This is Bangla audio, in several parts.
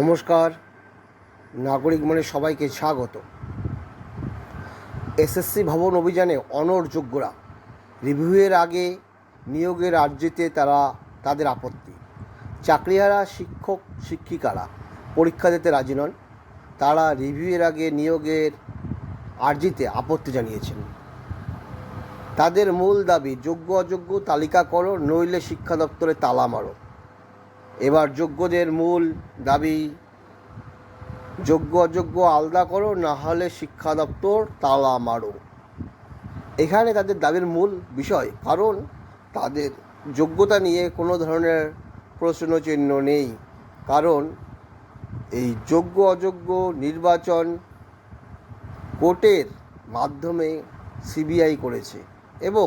নমস্কার, নাগরিক মনে সবাইকে স্বাগত। এসএসসি ভবন অভিযানে অনড়যোগ্যরা রিভিউয়ের আগে নিয়োগের আর্জিতে তারা, তাদের আপত্তি। চাকরিহারা শিক্ষক, শিক্ষিকারা পরীক্ষা দিতে রাজি নন। তারা রিভিউয়ের আগে নিয়োগের আর্জিতে আপত্তি জানিয়েছেন। তাদের মূল দাবি যোগ্য অযোগ্য তালিকা করো নইলে শিক্ষা দপ্তরে তালা মারো। এবার যোগ্যদের মূল দাবি, যোগ্য অযোগ্য আলাদা করো, না হলে শিক্ষা দপ্তর তালা মারো। এখানে তাদের দাবির মূল বিষয়, কারণ তাদের যোগ্যতা নিয়ে কোনো ধরনের প্রশ্নচিহ্ন নেই। কারণ এই যোগ্য অযোগ্য নির্বাচন কোর্টের মাধ্যমে সিবিআই করেছে এবং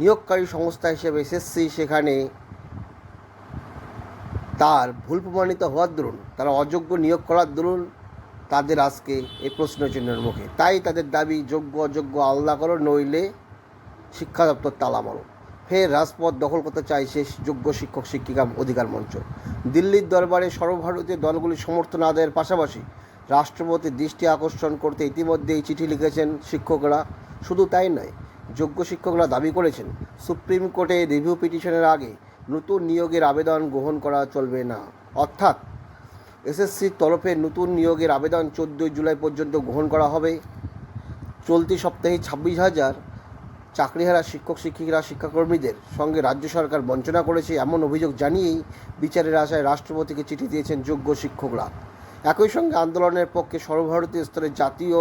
নিয়োগকারী সংস্থা হিসেবে এসএসসি সেখানে তার ভুল প্রমাণিত হওয়ার দরুন, তারা অযোগ্য নিয়োগ করার দরুন, তাদের আজকে এই প্রশ্নচিহ্নের মুখে। তাই তাদের দাবি, যোগ্য, অযোগ্য, আলাদা করো, নইলে শিক্ষা দপ্তর তালা মারো। ফের রাজপথ দখল করতে চাইছে যোগ্য শিক্ষক, শিক্ষিকা অধিকার মঞ্চ। দিল্লির দরবারে সর্বভারতীয় দলগুলি সমর্থন আদায়ের পাশাপাশি রাষ্ট্রপতির দৃষ্টি আকর্ষণ করতে ইতিমধ্যেই চিঠি লিখেছেন শিক্ষকরা। শুধু তাই নয়, যোগ্য শিক্ষকরা দাবি করেছেন, সুপ্রিম কোর্টে রিভিউ পিটিশনের আগে নতুন নিয়োগের আবেদন গ্রহণ করা চলবে না। অর্থাৎ এসএসসির তরফে নতুন নিয়োগের আবেদন চোদ্দোই জুলাই পর্যন্ত গ্রহণ করা হবে। চলতি সপ্তাহে ছাব্বিশ হাজার চাকরিহারা শিক্ষক, শিক্ষিকা, শিক্ষাকর্মীদের সঙ্গে রাজ্য সরকার বঞ্চনা করেছে এমন অভিযোগ জানিয়েই বিচারের আশায় রাষ্ট্রপতিকে চিঠি দিয়েছেন যোগ্য শিক্ষকরা। একই সঙ্গে আন্দোলনের পক্ষে সর্বভারতীয় স্তরে জাতীয়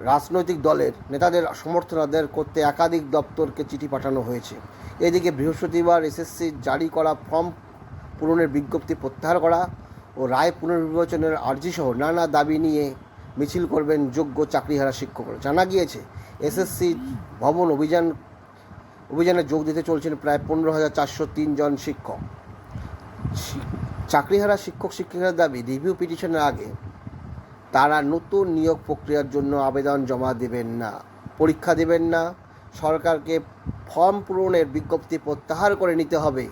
রাজনৈতিক দলের নেতাদের সমর্থন আদায় করতে একাধিক দপ্তরকে চিঠি পাঠানো হয়েছে। এদিকে বৃহস্পতিবার এসএসসি জারি করা ফর্ম পূরণের বিজ্ঞপ্তি প্রত্যাহার করা ও রায় পুনর্বিবেচনের আর্জিসহ নানা দাবি নিয়ে মিছিল করবেন যোগ্য চাকরিহারা শিক্ষকরা। জানা গিয়েছে, এসএসসি ভবন অভিযান, অভিযানে যোগ দিতে চলছেন প্রায় পনেরো হাজার চারশো জন শিক্ষক। চাকরিহারা শিক্ষক শিক্ষিকার দাবি, রিভিউ পিটিশনের আগে তারা নতুন নিয়োগ প্রক্রিয়ার জন্য আবেদন জমা দেবেন না, পরীক্ষা দেবেন না। সরকারকে ফর্ম পূরণের বিজ্ঞপ্তি প্রত্যাহার করে নিতে হবে।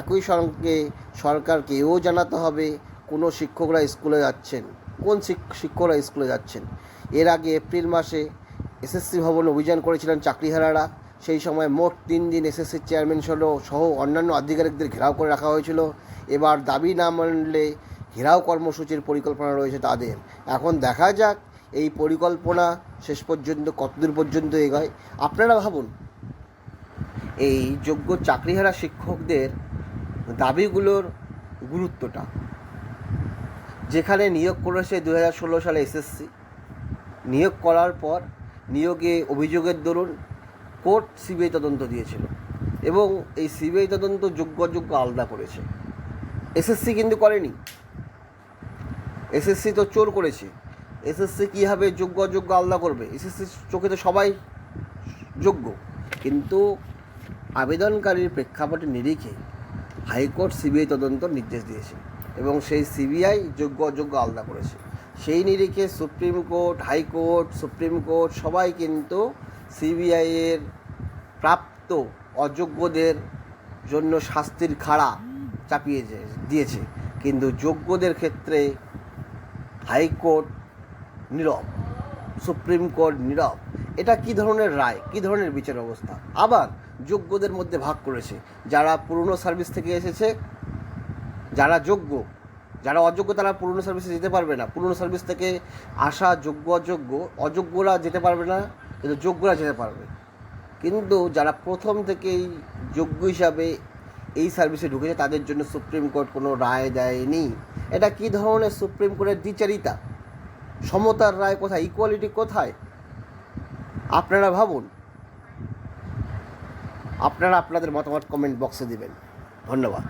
একই সঙ্গে সরকারকে এও জানাতে হবে, কোনো শিক্ষকরা স্কুলে যাচ্ছেন, কোন শিক্ষকরা স্কুলে যাচ্ছেন। এর আগে এপ্রিল মাসে এসএসসি ভবন অভিযান করেছিলেন চাকরিহারারা। সেই সময় মোট তিন দিন এসএসসি চেয়ারম্যান সহ সহ অন্যান্য আধিকারিকদের ঘেরাও করে রাখা হয়েছিল। এবার দাবি না মানলে ঘেরাও কর্মসূচির পরিকল্পনা রয়েছে তাদের। এখন দেখা যাক এই পরিকল্পনা শেষ পর্যন্ত, কতদূর পর্যন্ত এগোয়। আপনারা ভাবুন, এই যোগ্য চাকরিহারা শিক্ষকদের দাবিগুলোর গুরুত্বটা। যেখানে নিয়োগ করেছে দু ষোলো সালে এসএসসি নিয়োগ করার পর নিয়োগে অভিযোগের দরুন কোর্ট সিবিআই তদন্ত দিয়েছিল এবং এই সিবিআই তদন্ত যোগ্য যোগ্য আলাদা করেছে। এসএসসি কিন্তু করেনি। এসএসসি তো চোর করেছে। এসএসসি কীভাবে যোগ্য অযোগ্য আলাদা করবে? এসএসসি চোখে তো সবাই যোগ্য। কিন্তু আবেদনকারীর প্রেক্ষাপটে নিরিখে হাইকোর্ট সিবিআই তদন্ত নির্দেশ দিয়েছে এবং সেই সিবিআই যোগ্য অযোগ্য আলাদা করেছে। সেই নিরিখে supreme court, high court, supreme court সবাই কিন্তু সিবিআইয়ের প্রাপ্ত অযোগ্যদের জন্য শাস্তির খাড়া চাপিয়ে দিয়েছে। কিন্তু যোগ্যদের ক্ষেত্রে হাইকোর্ট নীরব, সুপ্রিম কোর্ট নীরব। এটা কি ধরনের রায়? কি ধরনের বিচার ব্যবস্থা? আবার যোগ্যদের মধ্যে ভাগ করেছে। যারা পুরনো সার্ভিস থেকে এসেছে, যারা যোগ্য, যারা অযোগ্য তারা পুরনো সার্ভিসে যেতে পারবে না। পুরনো সার্ভিস থেকে আসা যোগ্য, অযোগ্য, অযোগ্যরা যেতে পারবে না, কিন্তু যোগ্যরা যেতে পারবে। কিন্তু যারা প্রথম থেকেই যোগ্য হিসাবে এই সার্ভিসে ঢুকেছে, তাদের জন্য সুপ্রিম কোর্ট কোনো রায় দেয়নি। এটা কি ধরনের সুপ্রিম কোর্টের দ্বিচারিতা? সমতার রায় কোথায়? ইকুয়ালিটি কোথায়? আপনারা ভাবুন। আপনারা আপনাদের মতামত কমেন্ট বক্সে দিবেন। ধন্যবাদ।